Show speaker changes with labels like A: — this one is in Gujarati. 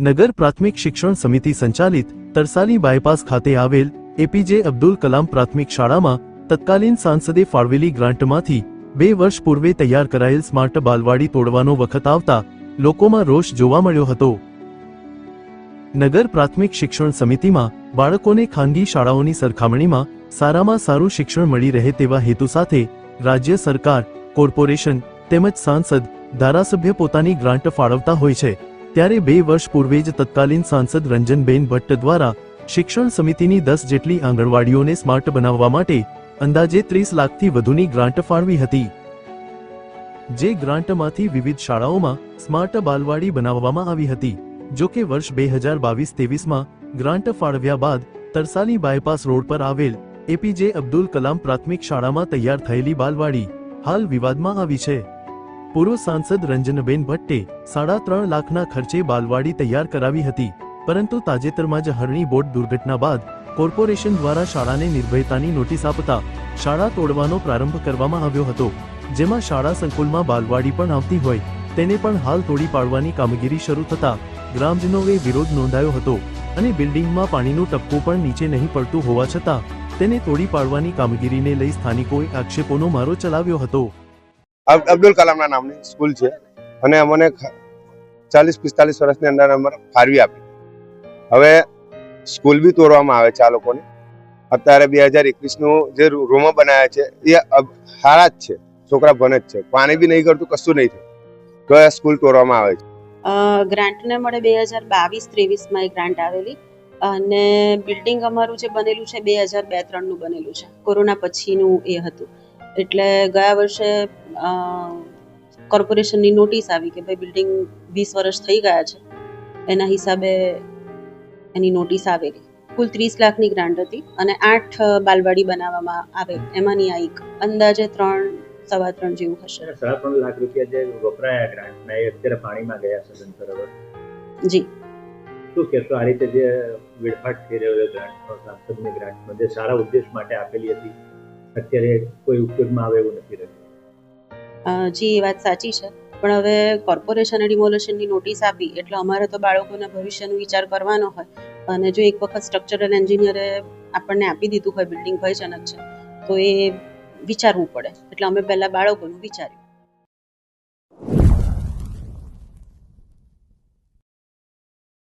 A: નગર પ્રાથમિક શિક્ષણ સમિતિ સંચાલિત તરસાલી બાયપાસ ખાતે આવેલ એપીજે અબ્દુલ કલામ પ્રાથમિક શાળામાં તત્કાલીન સાંસદે ફાળવેલી ગ્રાન્ટમાંથી બે વર્ષ પૂર્વે તૈયાર કરાયેલ સ્માર્ટ બાલવાડી તોડવાનો વખત આવતા લોકોમાં રોષ જોવા મળ્યો હતો. નગર પ્રાથમિક શિક્ષણ સમિતિમાં બાળકોને ખાનગી શાળાઓની સરખામણીમાં સારામાં સારું શિક્ષણ મળી રહે તેવા હેતુ સાથે રાજ્ય સરકાર, કોર્પોરેશન તેમજ સાંસદ ધારાસભ્ય પોતાની ગ્રાન્ટ ફાળવતા હોય છે. ત્યારે બે વર્ષ પૂર્વે જ તત્કાલીન સાંસદ રંજનબેન ભટ્ટ દ્વારા શિક્ષણ સમિતિની દસ જેટલી આંગણવાડીઓને સ્માર્ટ બનાવવા માટે અંદાજે ત્રીસ લાખથી વધુની ગ્રાન્ટ ફાળવી હતી. જે ગ્રાન્ટમાંથી વિવિધ શાળાઓમાં સ્માર્ટ બાલવાડી બનાવવામાં આવી હતી. જો કે વર્ષ બે હજાર બાવીસ તેવીસમાં ગ્રાન્ટ ફાળવ્યા બાદ તરસાલી બાયપાસ રોડ પર આવેલ એપીજે અબ્દુલ કલામ પ્રાથમિક શાળામાં તૈયાર થયેલી બાલવાડી હાલ વિવાદમાં આવી છે. પૂર્વ સાંસદ રંજનબેન ભટ્ટે સાડા ત્રણ લાખના ખર્ચે બાલવાડી તૈયાર કરાવી હતી, પરંતુ તાજેતરમાં જ હરણી બોટ દુર્ઘટના બાદ કોર્પોરેશન દ્વારા શાળાને નિર્ભયતાની નોટિસ આપતા શાળા તોડવાનો પ્રારંભ કરવામાં આવ્યો હતો, જેમાં શાળા સંકુલમાં બાલવાડી પણ આવતી હોય, તેને પણ હાલ તોડી પાડવાની કામગીરી શરૂ થતા ગ્રામજનોએ વિરોધ નોંધાયો હતો અને બિલ્ડિંગમાં પાણીનું ટપકું પણ નીચે નહીં પડતું હોવા છતાં તેને તોડી પાડવાની કામગીરીને લઈ સ્થાનિકોએ આક્ષેપોનો મારો ચલાવ્યો હતો.
B: અબ્દુલ કલામના નામની સ્કૂલ છે. અને અમને ચાલીસ પિસ્તાલીસ વર્ષની અંદર અમારે ફાળવી આપી. હવે સ્કૂલ બી તોડવામાં આવે છે આ લોકોને. અત્યારે બે હજાર એકવીસનું જે રૂમો બનાવ્યા છે, એ હારા જ છે. છોકરા ભણે જ છે. પાણી બી નહીં કરતું કશું નહીં થયું. તો એ સ્કૂલ તોડવામાં આવે છે.
C: ગ્રાન્ટને મળે બે હજાર બાવીસ, ત્રેવીસમાં એ ગ્રાન્ટ આવેલી. અને બિલ્ડિંગ અમારું જે બનેલું છે, બે હજાર બે ત્રણનું બનેલું છે. કોરોના પછીનું એ હતું. એટલે ગયા વર્ષે કોર્પોરેશનની નોટિસ આવી કે ભાઈ બિલ્ડિંગ વીસ વર્ષ થઈ ગયા છે. એના હિસાબે એની નોટિસ આવેલી. કુલ ત્રીસ લાખની ગ્રાન્ટ હતી અને આઠ બાલવાડી બનાવવામાં આવે. એમાંની આ એક અંદાજે ત્રણ સવા ત્રણ જેવું હશે.
D: સવા ત્રણ લાખ રૂપિયા જે વપરાયા ગ્રાન્ટના એ અત્યારે પાણીમાં ગયા છે બરોબર?
C: જી.
D: શું કહેશો આ રીતે જે વેડફાટ થઈ રહ્યો છે ગ્રાન્ટનો સાંસદની ગ્રાન્ટમાં જે સારા ઉદ્દેશ માટે આપેલી હતી અત્યારે કોઈ ઉપયોગમાં આવે એવું નથી રહ્યું?
C: જી, એ વાત સાચી છે. પણ હવે કોર્પોરેશને ડિમોલેશનની નોટિસ આપી, એટલે અમારે તો બાળકોના ભવિષ્યનો વિચાર કરવાનો હોય. અને જો એક વખત સ્ટ્રક્ચરલ એન્જિનિયરે આપણને આપી દીધું હોય બિલ્ડિંગ ભયજનક છે, તો એ વિચારવું પડે. એટલે અમે પહેલાં બાળકોનું વિચાર્યું.